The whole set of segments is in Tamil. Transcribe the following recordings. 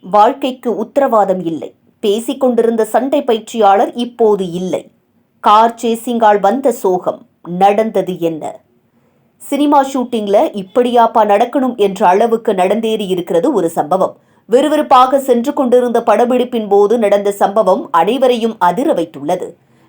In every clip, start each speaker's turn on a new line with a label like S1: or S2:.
S1: வாழ்க்கைக்கு உத்தரவாதம் இல்லை. பேசிக்கொண்டிருந்த சண்டை பயிற்சியாளர் இப்போது இல்லை. கார் சேசிங்கால் வந்த சோகம் நடந்தது என்ன? சினிமா ஷூட்டிங்ல இப்படியாப்பா நடக்கணும் என்ற அளவுக்கு நடந்தேறி இருக்கிறது ஒரு சம்பவம். விறுவிறுப்பாக சென்று கொண்டிருந்த படப்பிடிப்பின் போது நடந்த சம்பவம் அனைவரையும் அதிர வைத்துள்ளது.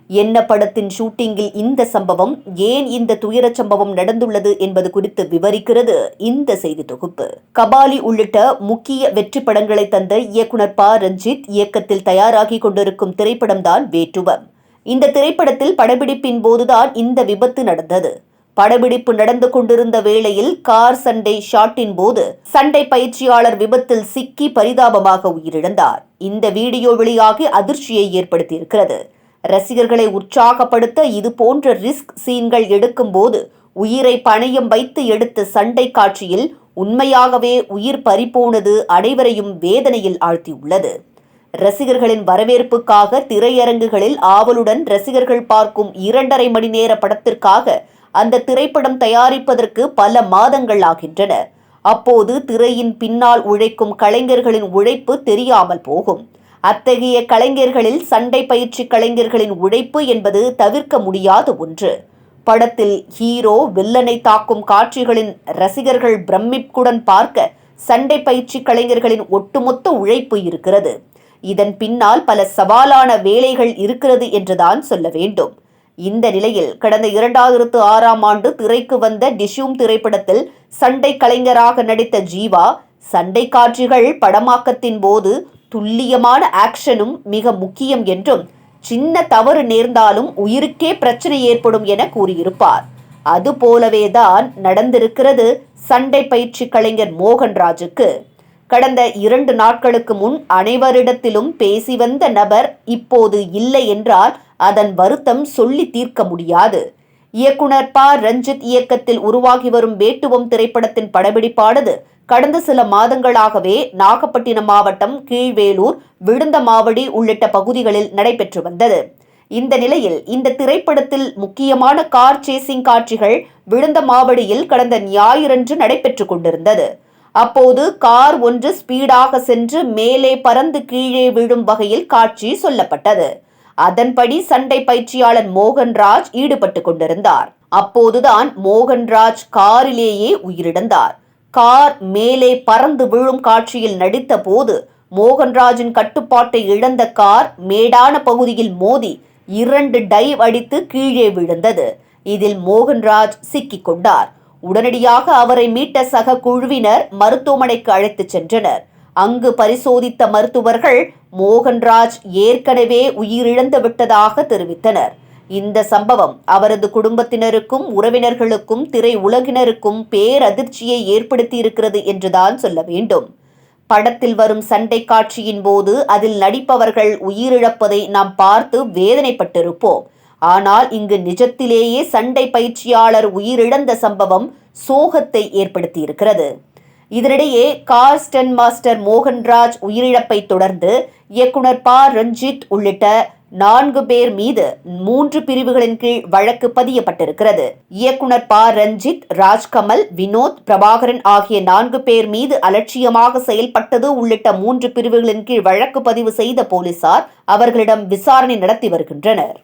S1: என்ன படத்தின் ஷூட்டிங்கில் இந்த சம்பவம் ஏன் இந்த துயரச் சம்பவம் நடந்துள்ளது என்பது குறித்து விவரிக்கிறது. இந்த செய்தி தொகுப்பு. கபாலி உள்ளிட்ட முக்கிய வெற்றி படங்களை தந்த இயக்குனர் ப. ரஞ்சித் இயக்கத்தில் தயாராகி கொண்டிருக்கும் திரைப்படம்தான் வேற்றுவம். இந்த திரைப்படத்தில் படப்பிடிப்பின் போதுதான் இந்த விபத்து நடந்தது. படப்பிடிப்பு நடந்து கொண்டிருந்த வேளையில் கார் சண்டை ஷாட்டின் போது சண்டை பயிற்சியாளர் விபத்தில் சிக்கி பரிதாபமாக உயிரிழந்தார். இந்த வீடியோ வெளியாகி அதிர்ச்சியை ஏற்படுத்தியிருக்கிறது. ரசிகர்களை உற்சாகப்படுத்த இது போன்ற ரிஸ்க் சீன்கள் எடுக்கும்போது உயிரை பணயம் வைத்து எடுத்த சண்டை காட்சியில் உண்மையாகவே உயிர் பறிபோனது அனைவரையும் வேதனையில் ஆழ்த்தியுள்ளது. ரசிகர்களின் வரவேற்புக்காக திரையரங்குகளில் ஆவலுடன் ரசிகர்கள் பார்க்கும் இரண்டரை மணி நேர படத்திற்காக அந்த திரைப்படம் தயாரிப்பதற்கு பல மாதங்கள் ஆகின்றன. அப்போது திரையின் பின்னால் உழைக்கும் கலைஞர்களின் உழைப்பு தெரியாமல் போகும். அத்தகைய கலைஞர்களில் சண்டை பயிற்சி கலைஞர்களின் உழைப்பு என்பது தவிர்க்க முடியாத ஒன்று. படத்தில் ஹீரோ வில்லனை தாக்கும் காட்சிகளின் ரசிகர்கள் பிரமிப்புடன் பார்க்க சண்டை பயிற்சி கலைஞர்களின் ஒட்டுமொத்த உழைப்பு இருக்கிறது. இதன் பின்னால் பல சவாலான வேலைகள் இருக்கிறது என்றுதான் சொல்ல வேண்டும். இந்த நிலையில் கடந்த இரண்டாயிரத்து ஆறாம் ஆண்டு திரைக்கு வந்த டிஷ்யூம் திரைப்படத்தில் சண்டை கலைஞராக நடித்த ஜீவா சண்டை காட்சிகள் படமாக்கத்தின் போது துல்லியமான ஆக்ஷனும் மிக முக்கியம் என்றும் சின்ன தவறு நேர்ந்தாலும் உயிருக்கே பிரச்சனை ஏற்படும் என கூறியிருப்பார். அதுபோலவேதான் நடந்திருக்கிறது சண்டை பயிற்சி கலைஞர் மோகன்ராஜுக்கு கடந்த இரண்டு நாட்களுக்கு முன் அனைவரிடத்திலும் பேசி வந்த நபர் இப்போது இல்லை என்றால் அதன் வருத்தம் சொல்லி தீர்க்க முடியாது. இயக்குனர் ப. ரஞ்சித் இயக்கத்தில் உருவாகி வரும் வேட்டுவம் திரைப்படத்தின் படப்பிடிப்பானது கடந்த சில மாதங்களாகவே நாகப்பட்டினம் மாவட்டம் கீழ்வேலூர் விழுந்தமாவடி உள்ளிட்ட பகுதிகளில் நடைபெற்று வந்தது. இந்த நிலையில் இந்த திரைப்படத்தில் முக்கியமான கார் சேசிங் காட்சிகள் விழுந்த மாவடியில் கடந்த ஞாயிறன்று நடைபெற்றுக் கொண்டிருந்தது. அப்போது கார் ஒன்று ஸ்பீடாக சென்று மேலே பறந்து கீழே விழும் வகையில் காட்சி சொல்லப்பட்டது. அதன்படி சண்டை பயிற்சியாளர் மோகன்ராஜ் ஈடுபட்டு கொண்டிருந்தார். அப்போதுதான் மோகன்ராஜ் காரிலேயே உயிரிழந்தார். கார் மேலே பறந்து விழும் காட்சியில் நடித்த போது மோகன்ராஜின் கட்டுப்பாட்டை இழந்த கார் மேடான பகுதியில் மோதி இரண்டு டைவ் அடித்து கீழே விழுந்தது. இதில் மோகன்ராஜ் சிக்கிக் கொண்டார். உடனடியாக அவரை மீட்ட சக குழுவினர் மருத்துவமனைக்கு அழைத்துச் சென்றனர். அங்கு பரிசோதித்த மருத்துவர்கள் மோகன்ராஜ் ஏற்கனவே உயிரிழந்து விட்டதாக தெரிவித்தனர். இந்த சம்பவம் அவரது குடும்பத்தினருக்கும் உறவினர்களுக்கும் திரை உலகினருக்கும் பேரதிர்ச்சியை ஏற்படுத்தியிருக்கிறது என்றுதான் சொல்ல வேண்டும். படத்தில் வரும் சண்டை காட்சியின் போது அதில் நடிப்பவர்கள் உயிரிழப்பதை நாம் பார்த்து வேதனைப்பட்டிருப்போம். ஆனால் இங்கு நிஜத்திலேயே சண்டை பயிற்சியாளர் உயிரிழந்த சம்பவம் சோகத்தை ஏற்படுத்தியிருக்கிறது. இதனிடையே கார் ஸ்டன் மாஸ்டர் மோகன்ராஜ் உயிரிழப்பை தொடர்ந்து இயக்குனர் ப. ரஞ்சித் உள்ளிட்ட நான்கு பேர் மீது மூன்று பிரிவுகளின் கீழ் வழக்கு பதியப்பட்டிருக்கிறது. இயக்குனர் ப. ரஞ்சித் ராஜ்கமல் வினோத் பிரபாகரன் ஆகிய நான்கு பேர் மீது அலட்சியமாக செயல்பட்டது உள்ளிட்ட மூன்று பிரிவுகளின் கீழ் வழக்கு பதிவு செய்த போலீசார் அவர்களிடம் விசாரணை நடத்தி வருகின்றனர்.